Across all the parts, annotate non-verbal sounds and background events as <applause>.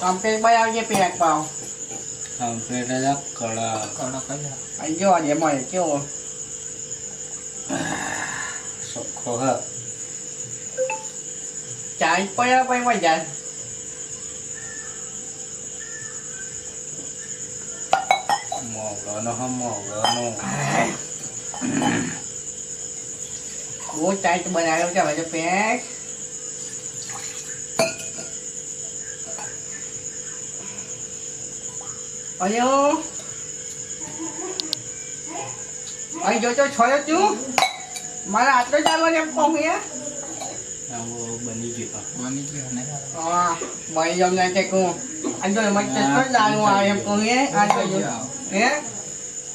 Complete બનાવજે પેક પાવ કમ્પ્લીટ જ કડા કડક જ અહીં જો આજે મળે કેવો ચોખ્ખો હ ચાર્જ પડ્યા પછી મજા મોગળાનો હ મોગળાનો બહુ ટાઈટ બનાવ્યો છે હવે પેક અયો અહીં જોજો છોડ્યો તું મારા આટલો ચાલવા એમ કહું યાર આવો બની ગયો બની ગયો ને હા મળી જમ ના કે કહું આ જો એમાં કેટલો લાગુ આવે એમ કહું એ આ જોજો હે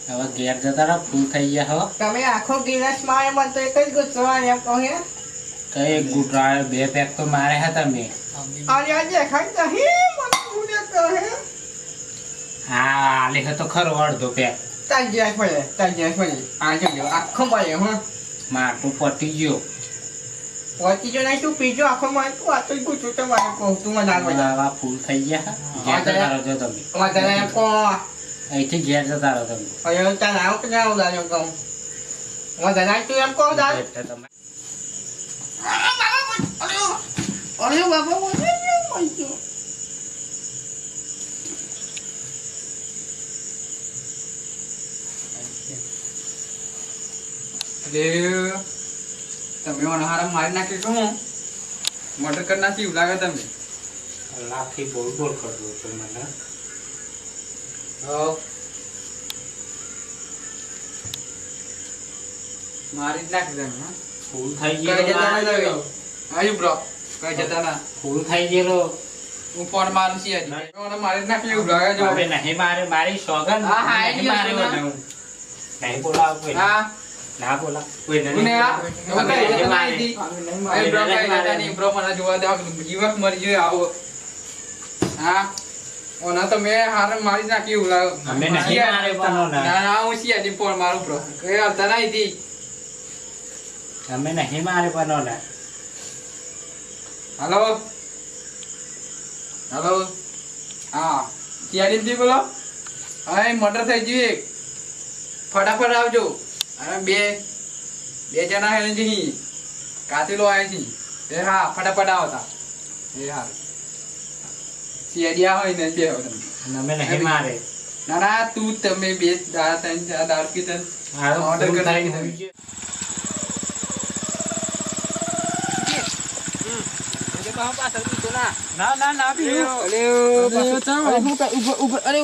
હવે ઘેર જતા રહો ફૂલ થઈ ગયા હો તમે આખો ગિલાસ મારે મને તો એક જ ગુસ્સો એમ કહું હે કઈ એક ગુટરા બે પેક તો મારે હતા મેં અરે આજે ખાઈ હે મને ભૂલે કહે હા આલે તો ખરો અડધો પે તાર જ્યાં પડે તાર જ્યાં પડે આ જો આખો મળે હા. માટું પતી ગયો. પતી ગયો નહીં તું પીજો આખો માર. તું આ તો પૂછું તો મારે કહું તું મને આગળ જા આવા ફૂલ થઈ ગયા. ઘેર જતા રહો છો તમે. વધારે કો અહીંથી ઘેર જતા રહો તમે. હવે તાર આવું કે ઉદાર એમ કહું. વધારે તું એમ કહું દાદ. એટલે તમે અરે બાબા બોલે છે અરે તમે અનહારા મારી નાખી શું મર્ડર કરી નાખી એવું લાગે તમે લાખી બોલ બોલ કરજો છો મને. મારી જ નાખી તમે ફૂલ થઈ ગયો. ગયેલો તમે? બ્રો કઈ જતા ના. ફૂલ થઈ ગયેલો. હું ફોન મારું. મને મારી જ નાખી એવું લાગે જો નહીં મારે મારી સોગન હા. નહીં બોલાવ હા. ના કોઈ આ? જીવક મરી ગયો આવો. હા? ઓના તો મેં હારે મારી નાખી એવું લાગે. અમે નહીં મારે પણ ના. ના હું છીએ હજી ફોન મારું બ્રો. કઈ હાલતા ના અહીંથી. અમે નહીં મારે પણ ને. હલો? હલો? હા. ક્યારેથી બોલો. હા મર્ડર થઈ ગયું એક. ફટાફટ આવજો. અને બે બે જણા હે જી કાતિલો આવે છે એ હા ફટાફટ આવતા એ હા સિયાડિયા હોય ને બે હોય તમે. નહીં મારે ના ના તું તમે બે દાડા ત્રણ ચાર દાડા પીતા ઓર્ડર Order ફૂલ કરી થઈ નાખી ગયું. ના ના ના અરે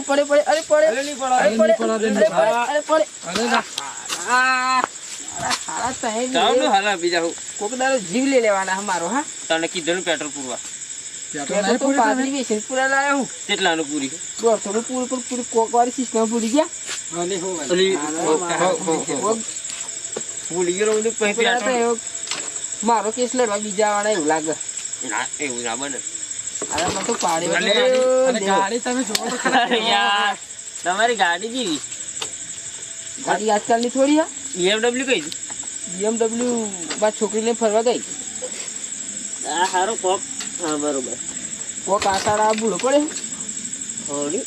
પડે પડે અરે પડે અરે પડે, અરે અરે પડે નહીં પડે, અરે પડે અરે પડે બીજા કોક જીવ લઈ લેવાના અમારો હા? તને કીધેલું પેટ્રોલ પૂરવા. કેટલાનું પૂરી? દોઢસો પણ પૂરી કોક વાળી સિસ્ટમ પૂરી ગયા મારો ભૂલી ગયો. કેસ લડવા બીજા વાળા એવું લાગે. ના એવું ના બને. અરે મને તો પાડ્યો ગાડી- અને દેવો. ગાડી તમે જોવો <laughs> યાર તમારી ગાડી જેવી ગાડી આજકાલની થોડી હા બીએમડબલ્યુ કઈ બીએમડબલ્યુ BMW છોકરીને ફરવા ગઈ. આ હારો કોક. હા બરોબર. કોક આટાડા ભૂલો પડે. થોડી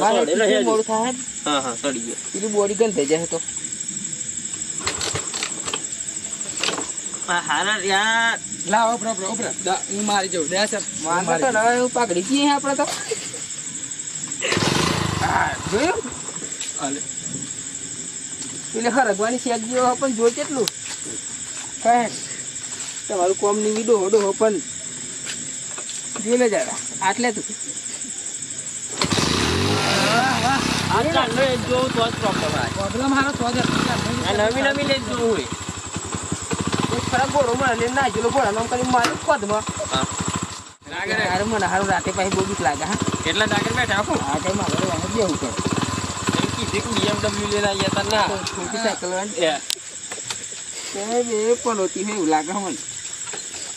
મારે. મોડું થાય હા હા સડી ગયો. પેલી બોડી ગંધ થઈ જાય તો. આ હારા યાર લાવો ઉભરો, ઉભરો, ઉભરો. હું મારી જાઉં. દે સાહેબ. હું તો જાઉં. ના, એવું પાઘડી જઈએ આપણે તો. હા, જોયું. પેલે હરગવાની શેક જેવો પણ જો કેટલું? કહે તમારું કોમની વિડો હોડો પણ જોઈ લે. જરા આટલે તું નવી નવી લેજ જોવું હોય ખરા ગોળો મને લઈને ના જેલો ગોળા નામ કરી મારું પદમાં હા. હારું મને હારું રાતે પાછી બહુ બીક લાગે હા. કેટલા જાગર બેઠા જેવું કરે એમ કીધું કે BMW લઈને આવ્યા તા ના. તો છોટી સાયકલ વાળી. એ, તે બે પનોતી હોય એવું લાગે મને.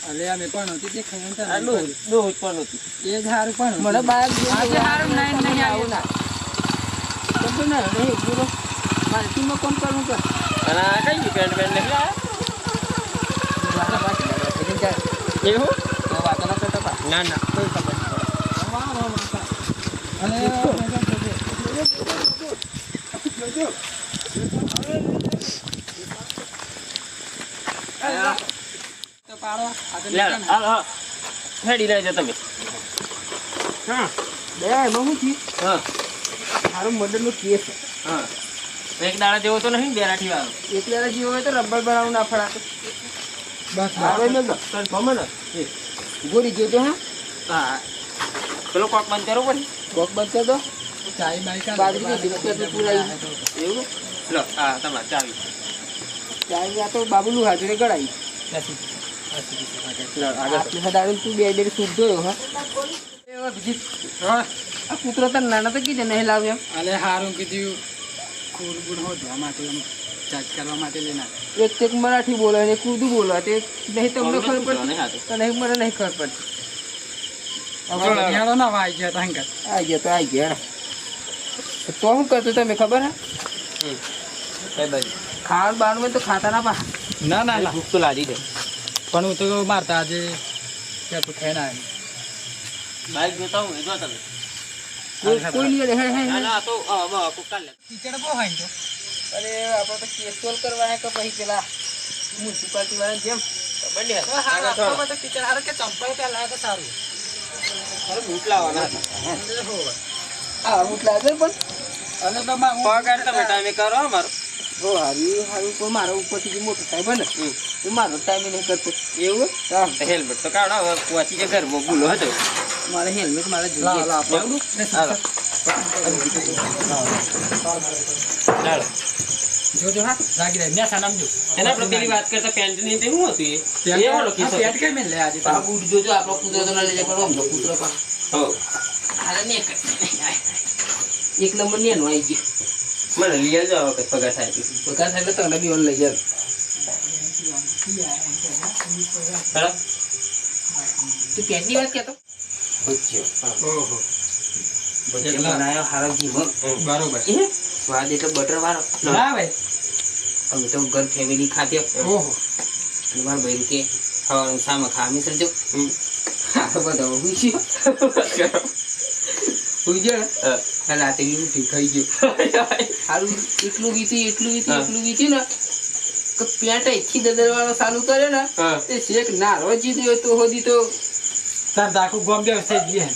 અલે આ મેં પણ હતી તે ખાઈને તો આ નહીં દૂધ દૂધ પણ હતું. એ જ હારું પણ મને હતું. બાર આજે હારું નહીં, નહીં આવું ના. તો ના નહીં પૂરો. મારે ટીમમાં કોમ કરવું કર અને આ કઈ ગયું બેન્ડ. પછી જાય. એવું? તો વાતો ના કરતા ના ના. કોઈ ખબર નહીં તો પાડો આ તો લે, નીકળ ને. હાલ, હા. હેડી રહેજો તમે. હા. બે એમાં હું થયું? હા. મારો મર્ડરનો કેસ. હા. એક દાડા જેવો તો નહીં બેરાઠી વાળો. એકલા જેવો હોય તો રબર બનાવું ના ફળાતો બસ આવે ને કન્ફર્મ ને? ગોરી જોજો હા? હા. પેલો કોક બંધ કરો પછી કોક બંધ કરી દો લો હા તમારે ચાવી. આ તો બાબુલું હાજરે ગળાઈ હા. હા. કૂતરો તને નાના તો કીધે નહીં લાવ્યો. અલે હારું કીધું. કુડ બુડ હોધવા માટે ચાર્જ કરવા માટે લઈને એક એક મરાઠી બોલે ને એક ઉર્દુ બોલે. તે નહીં તમને ખબર પડતી નહીં તો નહીં મને નહીં ખબર પડતી. હવે ના આવી ગયા તો. આવી ગયા તો આવી ગયા. તો શું કરતો તમે ખબર હે? ખાવાનું બાવાનું તો ખાતા ના પા ના ના ના. ભૂખ તો લાગી જાય પણ હું તો મારતા આજે ક્યાં તો ખાઈને ના બાઈક જોતા હું જો તમે કોઈ કોઈ નહીં હે હે ના ના તો હા, હા, કોક કાઢ લે. કીચડ બહુ ને તો. અરે આપણે તો કેસ સોલ્વ કરવા હે કે પછી પેલા મ્યુનિસિપાલિટી વાળા જેમ? હારું આપવામાં તો કીચડ હારે કે ચંપલ પહેલા તો સારું? અરે ભૂખ લાવવાના હું લાગે પણ અને તો પગાર તમે ટાઈમે કરો અમારો ઓ હારી હારું કોઈ મારા ઉપરથી જે મોટો સાહેબ ને એ મારો ટાઈમ નહીં કરતો. એવું હા? તો હેલ્મેટ તો કાઢો પહોંચી જાય ઘરમાં ભૂલો હતો મારે હેલ્મેટ મારે જોઈએ. લાવ, એવું? જોજો હા લાગી રહ્યા ન્યા સાનામ જો એના આપણે પેલી વાત કરતા પેન્ટની તે હું હતું એ? એ વાળો પેન્ટ કેમ લે આજે આ બૂટ જોજો આપણો કૂતરો તો લઈ જાય પણ આમ કૂતરો પા હો. હાલે એક નંબર ને એનો આવી ગયો. મને લઈ આવજો આ વખત પગાર થાય. પગાર થાય તો તને ઓન લઈ જાય ચાલો. તું પેટની વાત કહેતો? ઓહો. બચ્ચો કેટલા? બનાયો હારો જીવો બરોબર. સ્વાદ એટલે બટર વાળો. ના ભાઈ. અમે તો ઘર ફેમિલી ખાતે ઓહો. અને મારા ભાઈ કે ખાવાનું સામે ખા મિશ્ર જો. આ તો બધા ગયો હુઈ ગયો ને? રાતે ઊંઘી ગયો હારું એટલું વીતી એટલું વીતી એટલું વીતી ને કે પેન્ટ અહીંથી દદરવાનો ચાલુ કરે ને હા. શેખ ના નારો જીધ્યો તો હોદી તો તાર દાખું ગોમ બે વસ્તે જઈએ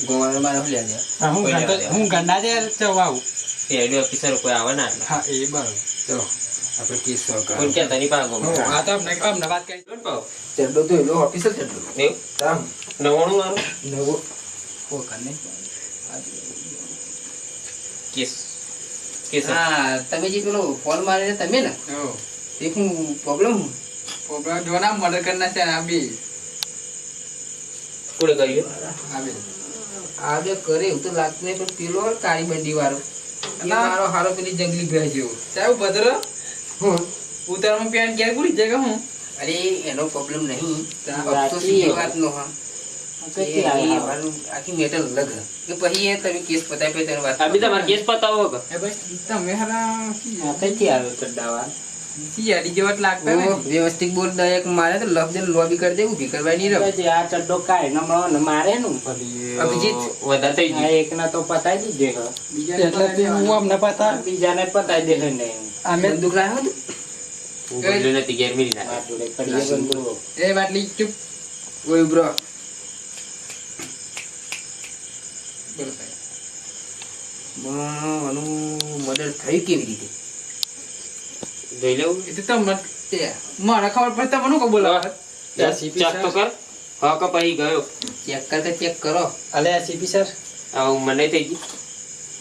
ગોવાળો મારે હું જાય હું હું ગંડા દે તે હેડ ઓફિસર કોઈ આવે ના હા એ બરાબર. તો આપણે કેસ સોલ્વ કોઈ ક્યાં તની પાસે આ તો અમને અમને વાત કરી દોઢ પાવ. ચડો તો એલો ઓફિસર ચડો એવું? તામ નવ્વાણું વાળું? નવો ઓ કને કેસ. કેસ. હા તમે જે પેલો ફોન મારીને તમે ને તે હું પ્રોબ્લેમ હું પ્રોબ્લેમ જો ના મર્ડર કરના છે આ બી કોણે કર્યું? આ બી આ બે કરે એવું તો લાગતું નહીં પણ પેલો કાળી બંડી વાળો. મારો હારો પેલી જંગલી ભેંસ જેવો સાહેબ ભદ્ર ઉતારમાં પેન્ટ ઘેર ભૂલી જાય હું? અરે એનો પ્રોબ્લેમ નહીં. અફસોસ એ વાતનો હા. કે એ મારું આખી મેટર અલગ કે પછી એ તમે કેસ પતાવી પછી વાત આ બીજા મારે કેસ પતાવો કે? એ ભાઈ તમે હારા સીઆડી આવ્યો લાગતા ને વ્યવસ્થિત બોલ દરેક મારે તો લફ દેન લોબી કરી દે ઊભી કરવા નહીં રહો અભિજીત. વધારે થઈ ગયું. એટલે તું અમને પતા. અમે બંદૂક લાવ્યો તું હું બોલ્યો નથી, ઘેર મેલી નાખ્યો. એ બાટલી ચૂપ. ઓય બ્રો બોલો સાહેબ મદદ થઈ કેવી રીતે? જોઈ લેવું? એ તો તમને મને ખબર પડે તમને કો બોલાવે ચેક તો કર. હા કા પછી ગયો. ચેક કરતા ચેક કરો. અલે સીપી સર આવું મને થઈ ગયું.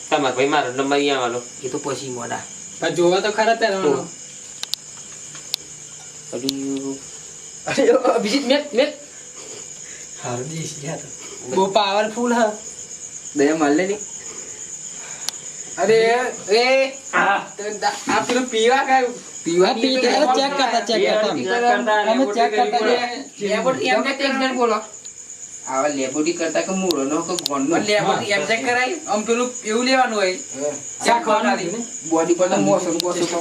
તમાર ભાઈ મારો નંબર અહીંયા આવવાનો. એ તો પછી મોડા. પણ જોવા તો ખરા તે પેલું અરે અભિજીત મેં મેં. હારું દીશ ગયા તો. બહુ પાવરફુલ હા. દયા મળે લે ને. અરે એ હા. તો દા- આ પેલું પીવા કાય પીવા પી ચેક કરતા ચેક કરતા. અમે ચેક કરતા લેબોરેટરી એમ કે એક જણ બોલો. આવા લેબોરેટરી કરતા કે મૂળો નો કે ગોન નો? લેબોરેટરી એમ ચેક કરાય. આમ પેલું એવું લેવાનું હોય. ચેક કરવાનું બોડી પર તો મોસમ મોસમ તો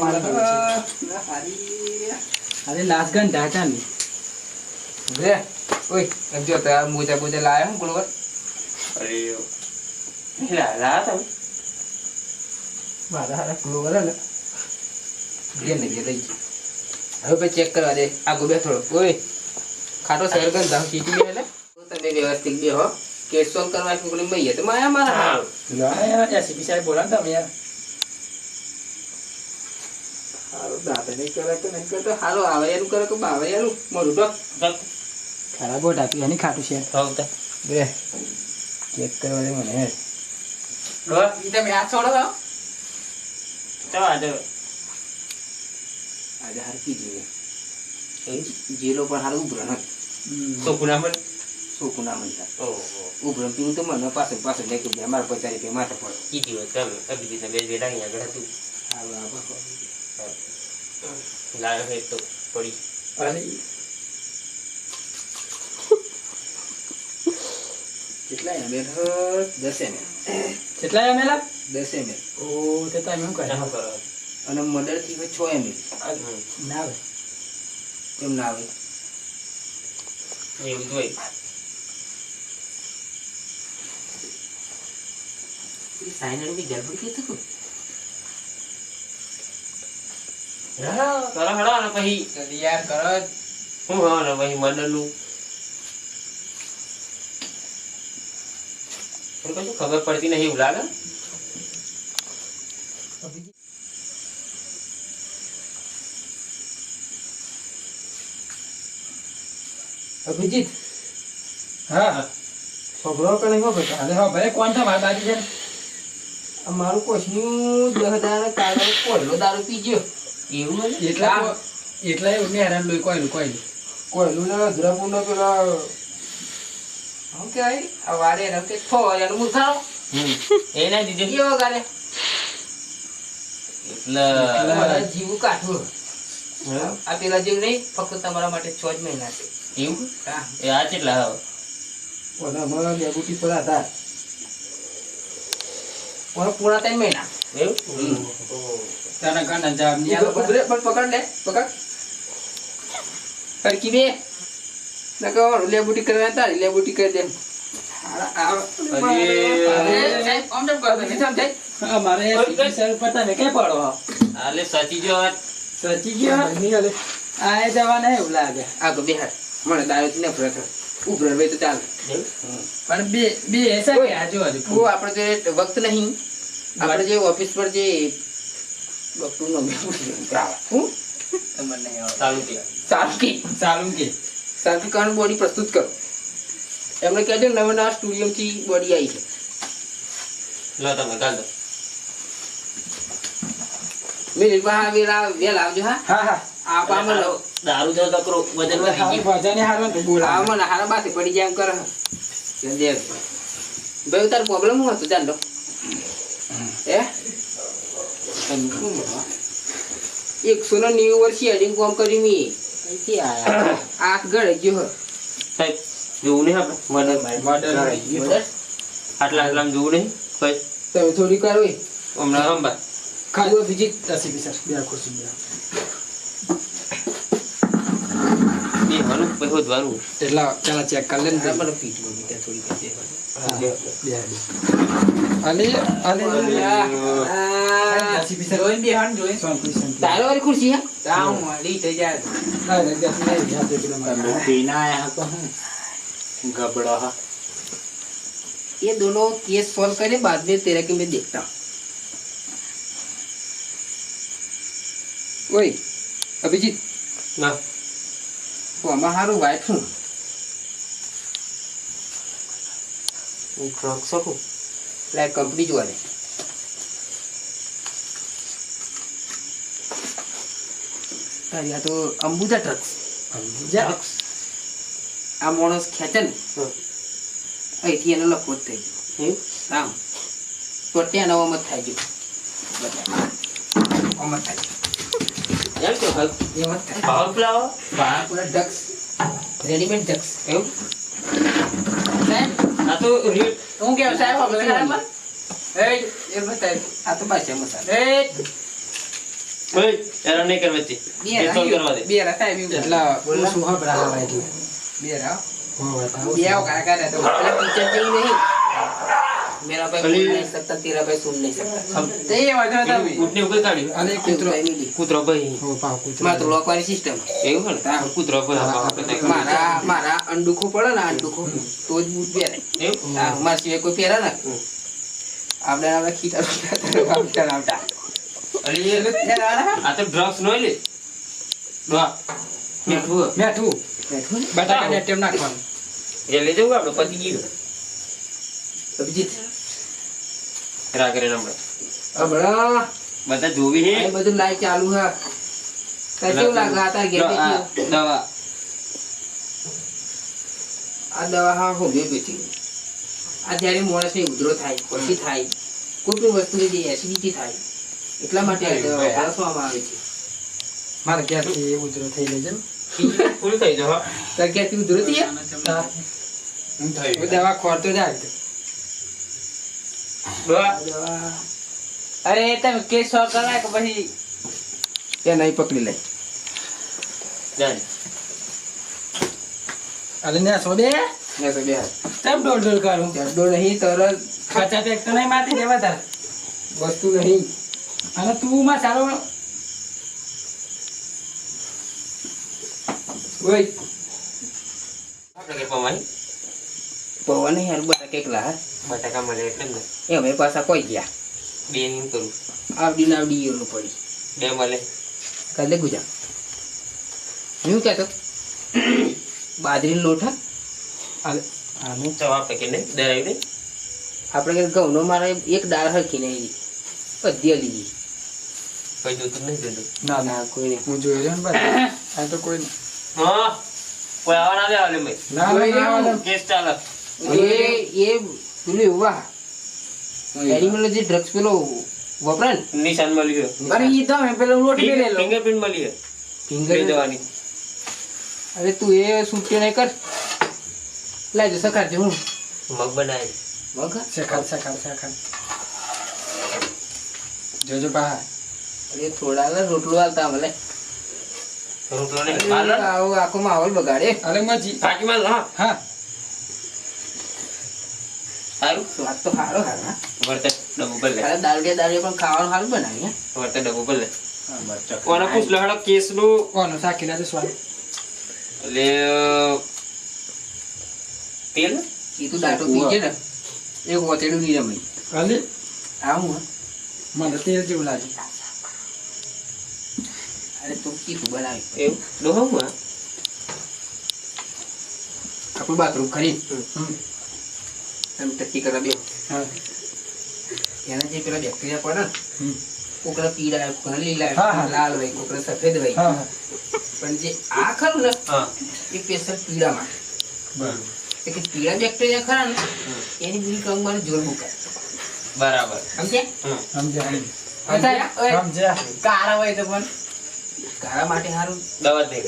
અરે લાસ્ટ ગન ઢાકા ની. રે ઓય એમ જો તાર મોજા બોજા લાયા હું બોલો અરે લા લા તમે? મારા હારા ગ્લોવર ને. જે ને જે લઈ હવે પછી ચેક કરવા દે. આગો બે થોડો ઓય ખાટો શેર કર દાવ કીટી બે એટલે તો વ્યવસ્થિત બે હો. કેસ સોલ્વ કરવા કે કોઈ મૈયા તો માયા મારા હારો એસીપી સાહેબ બોલા ને તમે યાર હારો દાંત નહીં કરે કે નહીં કરતો હારો આવૈયાનું કરે કે તો ખરાબ બોટ આપી એની ખાટું છે. હવતા બે. ચેક કરવા દે મને. ઈ તમે હાથ છોડો? તો આજે આજે હરકી કીધી જેલો પણ હારું ઉભરણ સોકુનામન સોકુના મન સોકું ના મળતા ઓહો ઉભરો પીવું તો મને પાછળ પાછળ લઈ ગયું અમારે પચાસ રૂપિયા માથે પડે કીધી હોય તમે અભિજીતને બે બે લાગી આગળ હતું હારું આ લાયો હે તો પડી કેટલા બેઠો ને એમ કેટલા એમ એલા દસ એમ ઓ તે તમે શું શું કરો. અને મદરથી છ એમ ના આવે. કેમ ના આવે? એવું જોઈ સાઈન બી ગડબડ કે હા, કરો હેડો અને પછી. યાર કરો હા ને પછી મર્ડરનું પણ કશું ખબર પડતી નહીં એવું લાગે? અભિજીત? હા છોકરો કે નહીં ખબર અરે હા ભાઈ કોણ છે મારા દાદી છે? અમારું કોશનું દસ હજાર કાગળ કોયલો દારૂ ગયો. એવું એટલા એટલા એવું ને હેરાન લોહી કોયલું કોયલું કોયલું ને અધરાપુર નો પેલા શું કહેવાય આ વારે એના કે છ હજાર મુસાળો હમ એ ના દીધું કેવો ગાલે એટલે તમારા જીવું કાઠું હમ, આ પેલા જેવું નહીં ફક્ત તમારા માટે છ જ મહિના છે એવું હા એ આ કેટલા હવે કોને અમારા ડેબુટી પર આધાર કોને પૂરા ત્રણ મહિના એવું તને આલો ઉભરે, પણ પકડ લે પકડ હરકી બે નકર લેબુટી કરવા તારી લેબુટી કરી દે. ચાલે. કે વખત નહીં. આપણે જે ઓફિસ પર જે ડોક્ટરનો હું તમને નહીં કારણ બોડી પ્રસ્તુત કરો. એમને કહેજો નવા નવા સ્ટુડિયોથી બોડી આવી છે. લો તમે કાલ દો. મિનિટમાં વેલા વેલા આવજો હા. હા હા. આ લો. દારૂ જો તકરો વજન વધી ગયું. વજન તો બોલા મને હારા બાથી પડી જાય એમ કરે. જલ્દી ભાઈ તાર પ્રોબ્લેમ શું હતો? જાણ લો હે? એકસો નેવું વર્ષ હેડિંગ કોમ કરી મી અહીંથી આયા. આંખ ગયો. સાહેબ જોવું નહીં આપણે? મર્ડર બરાબર? આટલા આટલા જોવું નહીં? કઈ? તમે થોડી વાર હોય. હમણાં હંભા ખાલી બીજી સીપી સાહેબ બે ખુરશી બે બે હનું પછી વધવાનું. એટલા પેલા ચેક કરી લે હારા પીઠમાં થોડી કરી દે. બે અલે અલે આ, સીપી સાહેબ જોઈન બે હાન જોઈન શાંતિ શાંતિ તારો વાળી ખુરશી હે તાવ મળી થઈ જાય ના ના દસ નહીં યાદ પેલા મારા ગબડો હા ये दोनों केस सॉल्व करे बाद में तेरा के मैं देखता हूँ ओए अभिजीत ના वो आमा हारू वाइफ हूँ હું ક્રોક શકું? એટલે કંપની જોવા દે. તારી આ તો અંબુજા ટ્રક્સ અંબુજા ટ્રક્સ આ માણસ ખેંચે ને અહીંથી એનો લખો જ થઈ ગયો. આમ. તો ત્યાં નવો મત થાય ગયો. અમત થાય એમ રેડીમેડ ડક્સ એવું? આ તો હું કેવું સાહેબ આપણે આપણે બરાબર? એ એ બતાય આ તો એ ઓય, નહીં કરવા દે. બે કરવા દે. બે એટલા હું શું હા બરાબર બે બે કાકા તો. પેલા જેવું નહીં? લોકવાની સિસ્ટમ એવું કૂતરો ભાઈ મારા મારા અંડુખો પડે ને અંડુખો. તો જ બૂટ પહેરે. એવું? મારા સિવાય કોઈ પહેરે ને? આપણે આપણે ખીટા આવતા આવતા. આ તો ડ્રગ્સ નો લે. મીઠું મેઠું. બેઠું ને? ટેમ નાખવાનું. એ લઈ જવું આપણે પતી ગયું. અભિજીત. રાગ રે નંબર હમણાં? બધા જોવી હે? બધું લાઈટ ચાલુ હે. કેવું લાગે? આ ઘેર દવા આ દવા. હા હો. આ જ્યારે માણસને ઉધરો થાય પછી થાય. કોઈ પણ વસ્તુની જે એસિડિટી થાય. એટલા માટે આ દવા વપરાશવામાં આવે છે. મારે ક્યાંથી ઉજરો થઈ જાવ તાર ક્યાંથી ઉધરો થઈ દવા ખોરતો જાય અરે તમે કેસ સો કરાય કે પછી એ નહીં પકડી લે. અરે ને સો બે ને તો બે હાથ. તેમ ડોલ ડોલ કરું? ચડ્ડો નહીં તરત ખાચા પેક તો નહીં મારતી દેવા તાર? વસ્તુ નહીં. અને તું માં સારો ઓય. આપણે કે પવન? પવન નહીં બટા હા? બટાકા મળે એટલે ને. એ અમે પાછા કોઈ ગયા. બે એમ કરું. આવડી ને આવડી એનું પડી. બે મળે. કાલે ગુજા હું કહેતો બાજરીનો લોટ હા? આનું ચવા પેકે ને દરાવી દે. આપણે કે ઘઉંનો મારે એક દાળ હરખી નહીં પદ્ય લીધી કોઈ જોતું નહીં જોતું. ના ના કોઈ નહીં. હું જોયો છે ને ભાઈ આ તો કોઈ નહીં. હા. કોઈ આવા ના દે આવે ભાઈ? ના ના, કેસ ચાલે એ એ પેલું એવું એનિમલ જે ડ્રગ્સ પેલો વપરાય ને? નિશાન મળ્યું અરે ઈ તો મેં પેલો લોટ પેરેલો ફિંગરપ્રિન્ટ મળી ફિંગર બે અરે તું એ સૂટ્યો નહીં કર? લાજો સખાડજો હું. મગ બનાવી મગ? શેખાડ શેખાડ શેખાડ જોજો પા અરે થોડા ને રોટલો હાલતા મને રોટલો ને પાલન આવો આખો માહોલ બગાડે. અરે મજી. થાકી માં હા હા. સારું સ્વાદ તો સારો સારો હા. વર્તે ડબ્બુ પર લે. અરે દાળ પણ ખાવાનું સારું બનાવી હે વર્તે પર લે. કોને પૂછ લો કેસનું કોનો? શાકી તો સ્વાદ એટલે તેલ? એ તું દાટો પીજે ને. એક વતેડું નહીં રમી અલી આવું મને તેલ જેવું લાગે. અરે તું કીધું બનાવી. એવું? ડોહા હું? બાથરૂમ ખરી. હમ. એમ ટકી કરવા બે. હા. એના જે પેલા બેક્ટેરિયા પડે ને કોકડા કોકરા પીળા કોકરા લીલા. લાલ હોય કોકરા સફેદ હોય. હા હા. પણ જે આ ખરું ને હા. એ સ્પેશિયલ પીળામાં. બરાબર. એટલે પીળા બેક્ટેરિયા ખરા ને એની બીજી કંગમાં જોર મુકાય બરાબર. સમજ્યા? સમજ્યા સમજ્યા? કાળા હોય તો પણ કારા માટે સારું દવા દે.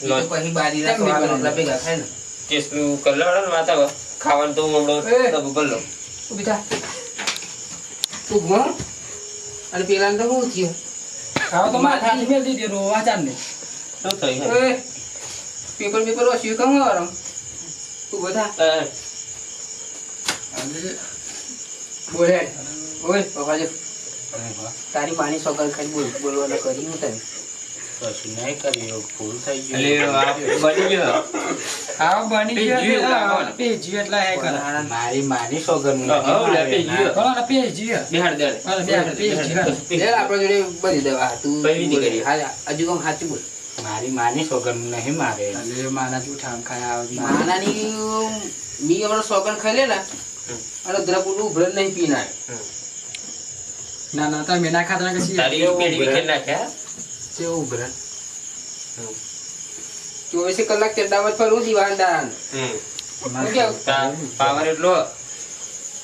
કરી પછી બારી બનાવી? ભેગા થાય ને. કેસનું કલર વાળા ને માતા ખાવાનું તો હું હમણાં. ડબ્બુ લઉં. ઊભી થા. તું અને પેલા તો હું થયું? ખાવા તો માથા ની મેલ દીધી રોવા ચાંદ ને. શું થયું? પેપર પેપર વાંચ્યું કમ વાળો તું બધા બોલે ઓય પપ્પા જો. તારી માની સોગંદ ખાઈ બોલ બોલવાનું કરી હું તને. પછી આ બની ગયો. થઈ બની ગયો. ને. હે. મારી માની સોગંદનું લે, ને દે. લે આપણા જોડે દવા તું હા હજુ કોમ સાચું બોલ. મારી માની સોગન નહીં મારે. અલે માના જૂઠા આમ ખાયા આવી. માનાની મી અમારો સોગન ખાઈ લે ને અને દ્રપુડું ઉભરે નહીં પીના ના ના તમે ના ખાતા ને કશી તારી પેડી વિકેટ નાખ્યા? કેવું ઉભરે? ચોવીસે કલાક ચડ્ડામાં ફરવું દિવાળદાન દાન પાવર એટલો.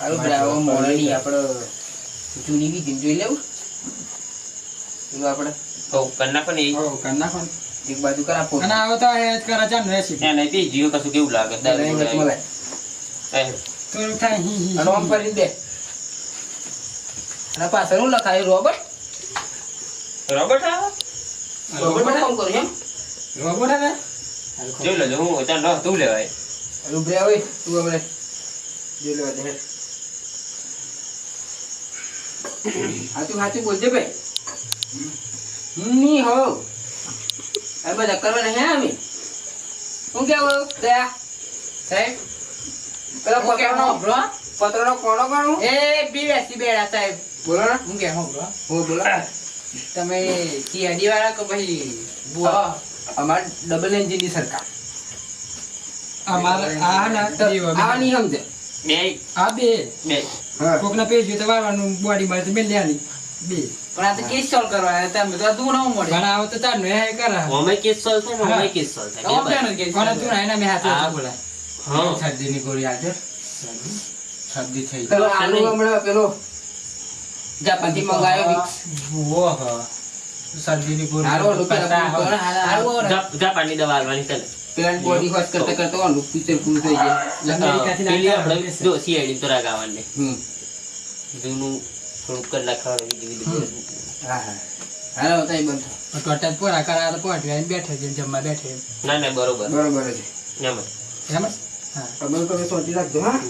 હારું બ્રાવો મોરણી આપણે જૂની બી જોઈ લેવું? પેલું આપણે તો કર નાખો ને ઈ. હો, કરી નાખો ને. એક બાજુ કરા પોત. અને આવો તો એ જ કરા છે ને રેસીપી. ત્યાં નહીં પી જીવ કશું કેવું લાગે? દારૂ. એ, થોડુંક થાય હી હી અને આમ કરી દે અને પાછળ હું લખાયું રોબર્ટ? રોબર્ટ આવે? રોબર્ટ કરું એમ? રોબોટ હે ને? જોઈ લેજો હું ચાલ લો તું લેવાય ઉભરે હોય તું હમણે જોઈ લેવા દે હેડ. હાચું હાચું બોલજે ભાઈ ની હો અરે બધા કરવા નહીં અમે હું કેવું દયા સાહેબ પેલા હું કેમ પત્રનો કોણો કોણ એ બી બેસી બેડા સાહેબ બોલો ને હું કેમ હોભળો? હું બોલો તમે સીઆઈડી વાળા કે પછી બુઆ અમાર ડબલ એન્જિનની સરકાર. અમારે આ ના આ નહીં સમજે. બે. આ બે. બે. હા. કોકના પેજ હોય વાળવાનું બોડી મારે તો મેલ લેવાની. બે. પણ આ તો કેસ સોલ્વ કરવાના તમે તો તું ન મળે. ઘણા આવે તો તાર નો હે કરા. અમે કેસ સોલ્વ થાય ને અમે કેસ સોલ્વ થાય. તો બે કેનો કેસ તું ના એના મેં હાથે હા. હાથે બોલાય. હા. શરદીની ગોળી આજે. શરદી થઈ પેલો આલુ હમણાં પેલો જાપાનથી મંગાયો વિક્સ. ઓહ. શરદીની ગોળી હારો પેલા જાપાનની દવા આલવાની તને પેલાની body wash કરતા કરતા ઓલું picture પૂરું થઈ જાય. પેલી જો CID તો રાગાવાને હમ. જૂનું થોડુંક કલાક દીધું બીજું હા, હા. હાલો, તો બંધ. ટોટલ પોરા કરા તો પોટ ગયા બેઠે છે જમવા બેઠે ના ના બરોબર. બરોબર છે એમ. એમ હા. તમે તમે સોચી રાખજો હા.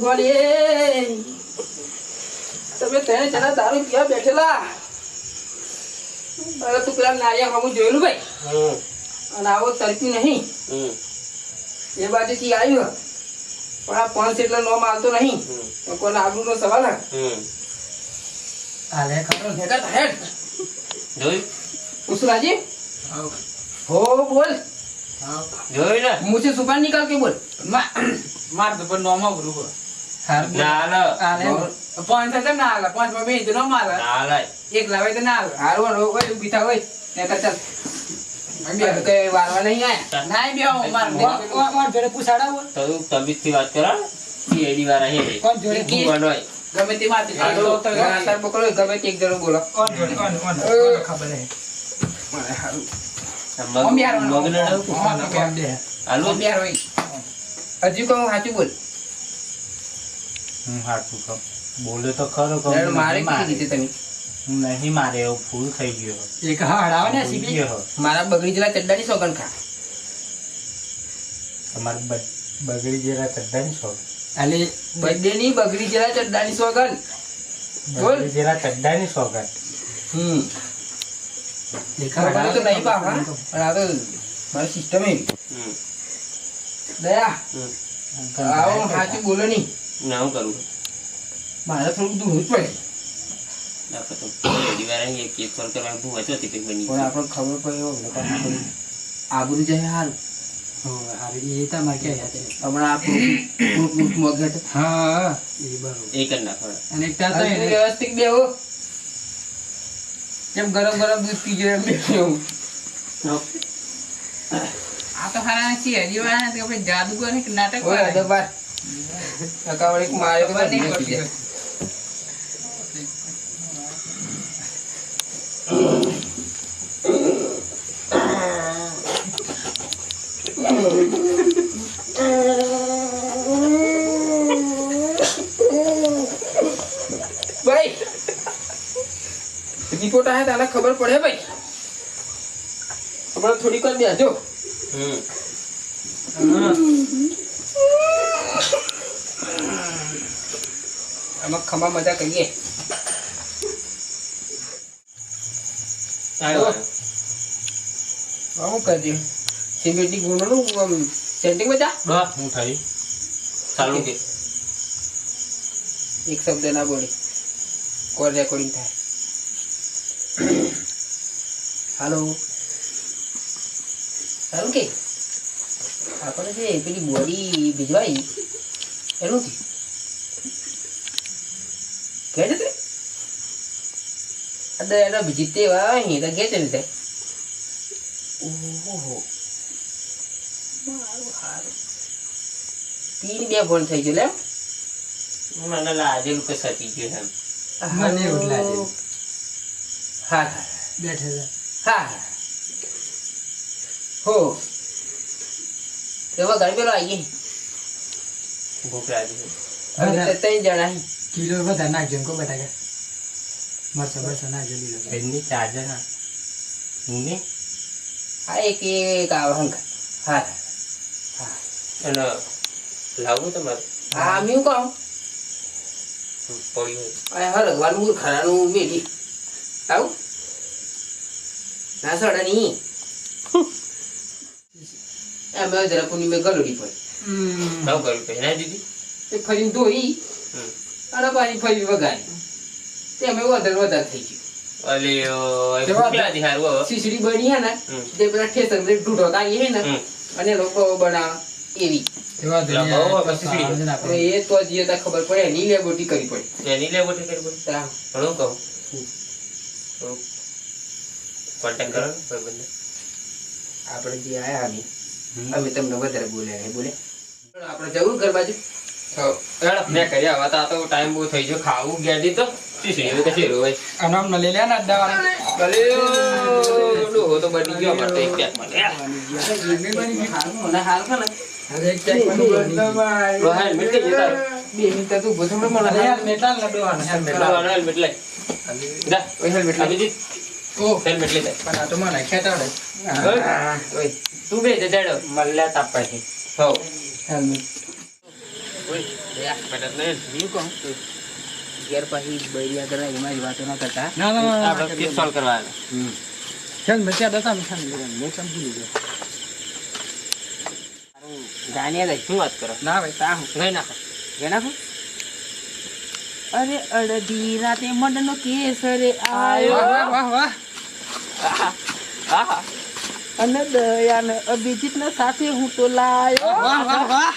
ગોળી. તમે તેને જણા દારૂ પીવા બેઠેલા. અરે તું પેલા નારિયા હમું જોયેલું ભાઈ? અને આવો તરપ્યું નહીં. એ બાજુથી આવ્યું. પણ આ પાંચ એટલે નો માલતો તો કોને આગળ નો સવાલ હાલે ભેગા થાય. જોઈ ઉસરાજી હો. બોલ. જોઈ ને? મુસે સુભાન નીકળ કે બોલ? મારે તો પણ નોમાં ભરું હોય. પાંચ તો ના હાલે પાંચમાં બે તો નો માલે. એક લાવે તો ના હાલે હારવા રોગ હોય પીતા હોય. ને કરતા ગમે તે વાત ગમે તે એક જણો બોલો. ખબર મમ્મી હાલો. મમ્મી હારો. હજી કહું સાચું બોલ. હું સાચું કહું. બોલે તો ખરો કહું મારે કીધી તમે. નહીં મારે એવો ફૂલ થઈ ગયો. એક હા હડાવે ને શીખી મારા બગડી જેલા ચડ્ડાની સોગન ખા. તમારે બગડી જેલા ચડ્ડાની સોગન એટલે બર્થડે બગડી જેલા ચડ્ડાની સોગન બોલ. જેલા ચડ્ડાની સોગન હમ. દેખા તો નહીં બા હા. પણ આ તો મારી સિસ્ટમ એ. હમ. દયા. આવો સાચું બોલો નહીં. નામ કરું. મારે થોડું દૂર પડે. આબરું જાય હારું. ગરમ ગરમ દૂધ પીજો એમ બેઠો આ તો હારા છે હજી વાળા ને આપણે જાદુગર ને કે નાટક ઓય વાળા. અદબાર અકાવડી મારે તો ખબર નહીં બધી પડતી. જાય. ભાઈ રિપોર્ટ આવે તને ખબર પડે ભાઈ હમણાં થોડીક વાર બેસજો હમ આમાં ખમા મજા કરીએ. શું કરજો સિમેન્ટની ગુણોનું આમ સેન્ટિંગ મજા? ડો હું થઈ ચાલુ. કે એક શબ્દ ના બોલે. કોલ રેકોર્ડિંગ થાય. <coughs> હાલો સારું કે આપણે જે પેલી બોડી ભીજવાઈ એનું થયું કે છે તે? અરે એનો જીતે વાહી તો કે છે ને તે. ઓહો. મારું હારું. તીન બે ફોન થઈ ગયો લે મને લાગેલું કે સતી ગયો એમ. મને એવું જ હા હા. બેઠે હા હા. હો. પેલો આવી ગઈ. ભૂખ લાગી છે. હવે ત્રણ જણા કિલો બધા નાખજો એમ કહો બટાકા મરચા નાખજો લીલો એમની ચાર્જર હા. હું ને હા એક એક આવે હંકા હા. અને લાવું તમારે? હા મેં હું કહું. પડી હોય આ હરગવાનું મૂર્ખાનું મેલી. આવું? ના સડા નહીં. <laughs> એમ જરા પુની મેં ગલોડી પડી. હમ. શું કર્યું પછી ના દીધી? તે ફરીને ધોઈ હમ. અને પાછી ફરી વગાડી તે અમે વધારે વધારે થઈ ગયું. હવે. ખીચડી બની હે ને જે પેલા ઠેસર ઢૂઢો તારી હે ને અને લોકો બનાવે એવી. હવે હવે એ તો જ ખબર પડે એની લેબોટી કરવી પડે. એની કરી પડે? ઘણું કહું? કોન્ટેક્ટ કરો આપણે જે આયા અમે તમને વધારે બોલ્યા બોલે આપણે જવું ઘર બાજુ મેં કર્યા આવા આ તો ટાઈમ બહુ થઈ ગયો ખાવું ગેડી તો હેલ્મેટ લઈ. જા, હેલ્મેટ લઈ. તો બે. હું. ઘેર પાછી બૈરિયા કરવા એમાં જ વાતો ના કરતા. ના ના ના આપણે કેસ સોલ્વ કરવા આવ્યા. ક્યાં દતા મેં સમજી લીધો. ગાનિયા ગઈ શું વાત કરો? ના ભાઈ તા હું લઈ નાખો? ગણાખું અરે અડધી રાતે મડનો નો કેસ અરે વાહ વાહ અને દયા ને અભિજીત ને સાથે હું તો લાયો. વાહ વાહ વાહ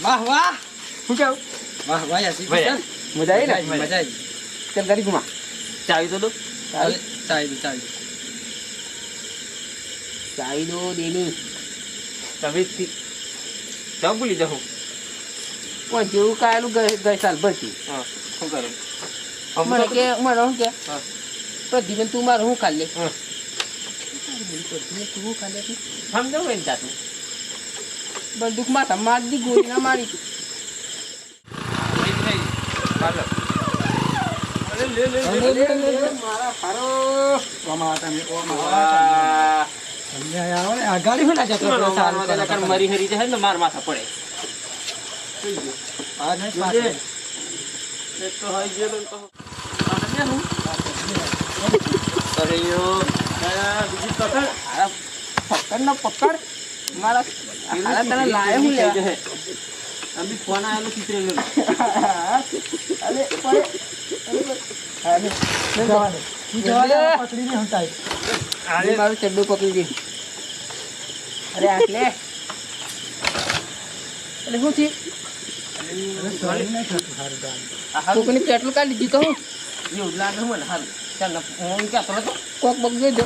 વાહ. વાહ શું કેવું વાહ વાહ યાસી. મજા. મજા આવી ને? મજા આવી ચાલ ગાડી ઘુમા ચાવી તો દો. ચાલ ચાવી દો ચાવી દો. ચાવી દો દેની તમે થી- ભૂલી જાઉં પણ જેવું કાયેલું ગઈ ગઈ સાલ ભરતી. હા. શું કરું મને કે મને શું કે પ્રદીપન તું મારે હું ખાલી તું બંદૂક માથા માર દી ગોળી ના મારી હારો શું મરી જાય ને માર માથા પડે આ નહીં પાછળ. અરે યો બીજી પકડ ને પકડ મારા તને લાયો હું લેવા અમે ફોન આવેલો ખીચડી અરે અરે મારું ચડ્ડું પકડી દે અરે આટલે એટલે શું થયું કોકની પેટ્રોલ કાઢી દીધું હું એવું લાગે મને હાલ ચાલ હું કહેતો હતો કોક બગ જોઈ દો